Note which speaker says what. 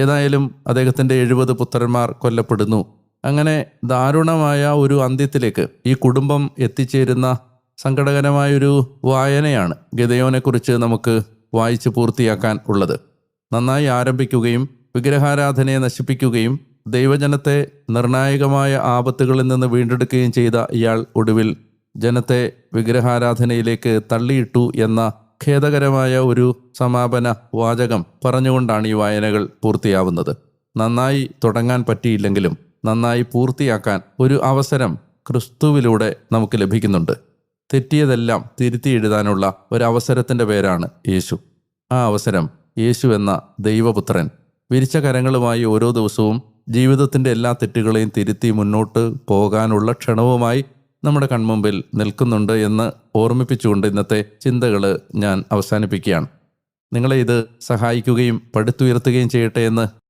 Speaker 1: ഏതായാലും അദ്ദേഹത്തിന്റെ എഴുപത് പുത്രന്മാർ കൊല്ലപ്പെടുന്നു. അങ്ങനെ ദാരുണമായ ഒരു അന്ത്യത്തിലേക്ക് ഈ കുടുംബം എത്തിച്ചേരുന്ന സങ്കടകരമായൊരു വായനയാണ് ഗതയോനെക്കുറിച്ച് നമുക്ക് വായിച്ച് പൂർത്തിയാക്കാൻ ഉള്ളത്. നന്നായി ആരംഭിക്കുകയും വിഗ്രഹാരാധനയെ നശിപ്പിക്കുകയും ദൈവജനത്തെ നിർണായകമായ ആപത്തുകളിൽ നിന്ന് വീണ്ടെടുക്കുകയും ചെയ്ത ഇയാൾ ഒടുവിൽ ജനത്തെ വിഗ്രഹാരാധനയിലേക്ക് തള്ളിയിട്ടു എന്ന ഖേദകരമായ ഒരു സമാപന വാചകം പറഞ്ഞുകൊണ്ടാണ് ഈ വായനകൾ പൂർത്തിയാവുന്നത്. നന്നായി തുടങ്ങാൻ പറ്റിയില്ലെങ്കിലും നന്നായി പൂർത്തിയാക്കാൻ ഒരു അവസരം ക്രിസ്തുവിലൂടെ നമുക്ക് ലഭിക്കുന്നുണ്ട്. തെറ്റിയതെല്ലാം തിരുത്തി എഴുതാനുള്ള ഒരവസരത്തിന്റെ പേരാണ് യേശു. ആ അവസരം യേശു എന്ന ദൈവപുത്രൻ വിരിച്ച കരങ്ങളുമായി ഓരോ ദിവസവും ജീവിതത്തിന്റെ എല്ലാ തെറ്റുകളെയും തിരുത്തി മുന്നോട്ട് പോകാനുള്ള ക്ഷണവുമായി നമ്മുടെ കൺമുമ്പിൽ നിൽക്കുന്നുണ്ട് എന്ന് ഓർമ്മിപ്പിച്ചുകൊണ്ട് ഇന്നത്തെ ചിന്തകൾ ഞാൻ അവസാനിപ്പിക്കുകയാണ്. നിങ്ങളെ ഇത് സഹായിക്കുകയും പടുത്തുയർത്തുകയും ചെയ്യട്ടെ എന്ന്